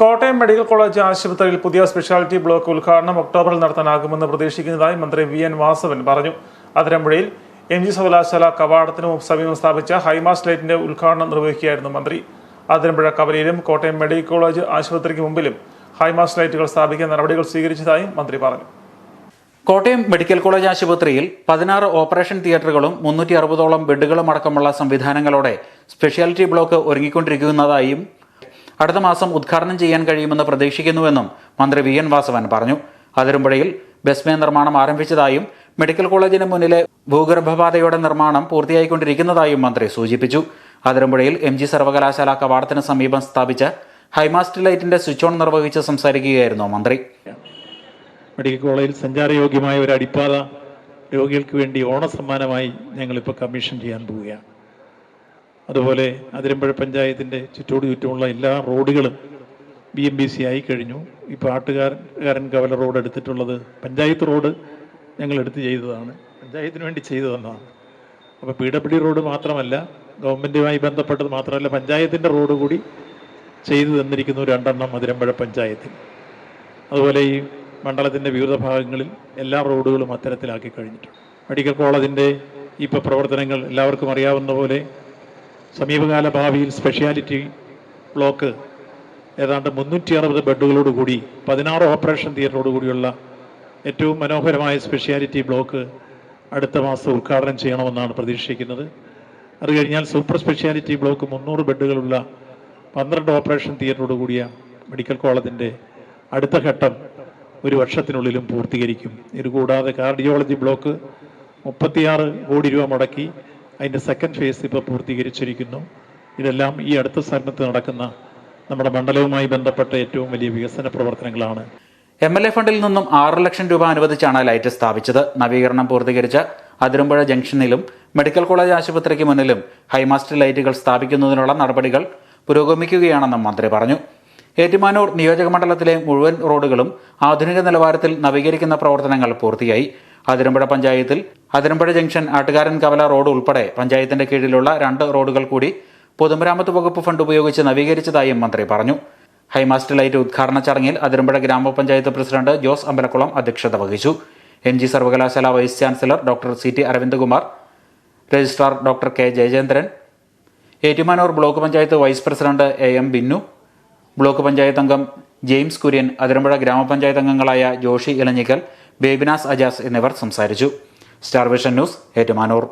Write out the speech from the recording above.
Kottayam medical college ആശുപത്രിയിൽ പുതിയ speciality block ഉദ്ഘാടനം ഒക്ടോബറിൽ നടത്താനാകുമെന്ന് പ്രതീക്ഷിക്കുന്നതായി മന്ത്രി വി എൻ വാസവൻ പറഞ്ഞു. അതിരമ്പുഴയിൽ എം ജി സർവകലാശാല കവാടത്തിനു സമീപം സ്ഥാപിച്ച ഹൈമാസ് ലൈറ്റിന്റെ ഉദ്ഘാടനം നിർവഹിക്കുകയായിരുന്നു മന്ത്രി. അതിരമ്പുഴ കവലയിലും കോട്ടയം മെഡിക്കൽ കോളേജ് ആശുപത്രിക്ക് മുമ്പിലും ഹൈമാസ് ലൈറ്റുകൾ സ്ഥാപിക്കാൻ നടപടികൾ സ്വീകരിച്ചതായും മന്ത്രി പറഞ്ഞു. കോട്ടയം മെഡിക്കൽ കോളേജ് ആശുപത്രിയിൽ പതിനാറ് ഓപ്പറേഷൻ തിയേറ്ററുകളും മുന്നൂറ്റി അറുപതോളം ബെഡുകളും അടക്കമുള്ള സംവിധാനങ്ങളോടെ സ്പെഷ്യാലിറ്റി ബ്ലോക്ക് ഒരുങ്ങിക്കൊണ്ടിരിക്കുന്നതായും അടുത്ത മാസം ഉദ്ഘാടനം ചെയ്യാൻ കഴിയുമെന്ന് പ്രതീക്ഷിക്കുന്നുവെന്നും മന്ത്രി വി എൻ വാസവൻ പറഞ്ഞു. അതിരമ്പുഴയിൽ ബസ്മേ നിർമ്മാണം ആരംഭിച്ചതായും മെഡിക്കൽ കോളേജിന് മുന്നിലെ ഭൂഗർഭപാതയുടെ നിർമ്മാണം പൂർത്തിയായിക്കൊണ്ടിരിക്കുന്നതായും മന്ത്രി സൂചിപ്പിച്ചു. അതിരമ്പുഴയിൽ എം ജി സർവകലാശാല കവാടത്തിന് സമീപം സ്ഥാപിച്ച ഹൈമാസ്റ്റ് ലൈറ്റിന്റെ സ്വിച്ച് ഓൺ നിർവഹിച്ച് സംസാരിക്കുകയായിരുന്നു മന്ത്രി. മെഡിക്കൽ കോളേജിൽ സഞ്ചാരയോഗ്യമായ ഒരു അടിപ്പാത രോഗികൾക്ക് വേണ്ടി ഓണസമ്മാനമായി ഞങ്ങളിപ്പോൾ കമ്മീഷൻ ചെയ്യാൻ പോവുകയാണ്. അതുപോലെ അതിരമ്പഴ പഞ്ചായത്തിന്റെ ചുറ്റോട് ചുറ്റുമുള്ള എല്ലാ റോഡുകളും ബി എം ബി സി ആയി കഴിഞ്ഞു. ഇപ്പോൾ ആട്ടുകാരൻ കവല റോഡ് എടുത്തിട്ടുള്ളത് പഞ്ചായത്ത് റോഡ് ഞങ്ങൾ എടുത്ത് ചെയ്തതാണ്. പഞ്ചായത്തിന് വേണ്ടി ചെയ്തു തന്നതാണ്. അപ്പോൾ പി ഡബ്ല്യു റോഡ് മാത്രമല്ല ഗവൺമെന്റുമായി ബന്ധപ്പെട്ടത് മാത്രമല്ല പഞ്ചായത്തിന്റെ റോഡ് കൂടി ചെയ്തു തന്നിരിക്കുന്നു രണ്ടെണ്ണം അതിരമ്പുഴ പഞ്ചായത്തിൽ. അതുപോലെ ഈ മണ്ഡലത്തിന്റെ വിവിധ ഭാഗങ്ങളിൽ എല്ലാ റോഡുകളും അത്തരത്തിലാക്കി കഴിഞ്ഞിട്ടുണ്ട്. മെഡിക്കൽ കോളേജിന്റെ ഇപ്പോൾ പ്രവർത്തനങ്ങൾ എല്ലാവർക്കും അറിയാവുന്ന പോലെ സമീപകാല ഭാവിയിൽ സ്പെഷ്യാലിറ്റി ബ്ലോക്ക് ഏതാണ്ട് മുന്നൂറ്റി അറുപത് ബെഡുകളോട് കൂടി പതിനാറ് ഓപ്പറേഷൻ തിയേറ്ററോട് കൂടിയുള്ള ഏറ്റവും മനോഹരമായ സ്പെഷ്യാലിറ്റി ബ്ലോക്ക് അടുത്ത മാസം ഉദ്ഘാടനം ചെയ്യണമെന്നാണ് പ്രതീക്ഷിക്കുന്നത്. അത് കഴിഞ്ഞാൽ സൂപ്പർ സ്പെഷ്യാലിറ്റി ബ്ലോക്ക് മുന്നൂറ് ബെഡുകളുള്ള പന്ത്രണ്ട് ഓപ്പറേഷൻ തിയേറ്ററോട് കൂടിയ മെഡിക്കൽ കോളേജിന്റെ അടുത്ത ഘട്ടം ഒരു വർഷത്തിനുള്ളിലും പൂർത്തീകരിക്കും. ഇതുകൂടാതെ കാർഡിയോളജി ബ്ലോക്ക് മുപ്പത്തിയാറ് കോടി രൂപ മുടക്കി അതിന്റെ സെക്കൻഡ് ഫേസ് ഇപ്പോൾ പൂർത്തീകരിച്ചിരിക്കുന്നു. ഇതെല്ലാം ഈ അടുത്ത സ്ഥലത്ത് നടക്കുന്ന നമ്മുടെ മണ്ഡലവുമായി ബന്ധപ്പെട്ട ഏറ്റവും വലിയ വികസന പ്രവർത്തനങ്ങളാണ്. എം എൽ എ ഫണ്ടിൽ നിന്നും ആറ് ലക്ഷം രൂപ അനുവദിച്ചാണ് ലൈറ്റ് സ്ഥാപിച്ചത്. നവീകരണം പൂർത്തീകരിച്ച അതിരമ്പുഴ ജംഗ്ഷനിലും മെഡിക്കൽ കോളേജ് ആശുപത്രിക്ക് മുന്നിലും ഹൈമാസ്റ്റ് ലൈറ്റുകൾ സ്ഥാപിക്കുന്നതിനുള്ള നടപടികൾ പുരോഗമിക്കുകയാണെന്നും മന്ത്രി പറഞ്ഞു. ഏറ്റുമാനൂർ നിയോജക മണ്ഡലത്തിലെ മുഴുവൻ റോഡുകളും ആധുനിക നിലവാരത്തിൽ നവീകരിക്കുന്ന പ്രവർത്തനങ്ങൾ പൂർത്തിയായി. അതിരമ്പുഴ പഞ്ചായത്തിൽ അതിരമ്പുഴ ജംഗ്ഷൻ ആട്ടുകാരൻ കവല റോഡ് ഉൾപ്പെടെ പഞ്ചായത്തിന്റെ കീഴിലുള്ള രണ്ട് റോഡുകൾ കൂടി പൊതുമരാമത്ത് വകുപ്പ് ഫണ്ട് ഉപയോഗിച്ച് നവീകരിച്ചതായും മന്ത്രി പറഞ്ഞു. ഹൈമാസ്റ്റ് ലൈറ്റ് ഉദ്ഘാടന ചടങ്ങിൽ അതിരമ്പുഴ ഗ്രാമപഞ്ചായത്ത് പ്രസിഡന്റ് ജോസ് അമ്പലക്കുളം അധ്യക്ഷത വഹിച്ചു. എം ജി സർവകലാശാല vice chancellor doctor C T Aravindakumar registrar doctor K Jayachandran Ettumanoor block panchayat vice president A M Binnu block panchayat അംഗം ജെയിംസ് കുര്യൻ അതിരമ്പുഴ ഗ്രാമപഞ്ചായത്ത് അംഗങ്ങളായ ജോഷി ഇലഞ്ഞിക്കൽ ബേബിനാസ് അജാസ് എന്നിവർ സംസാരിച്ചു. Star vision news Ettumanoor.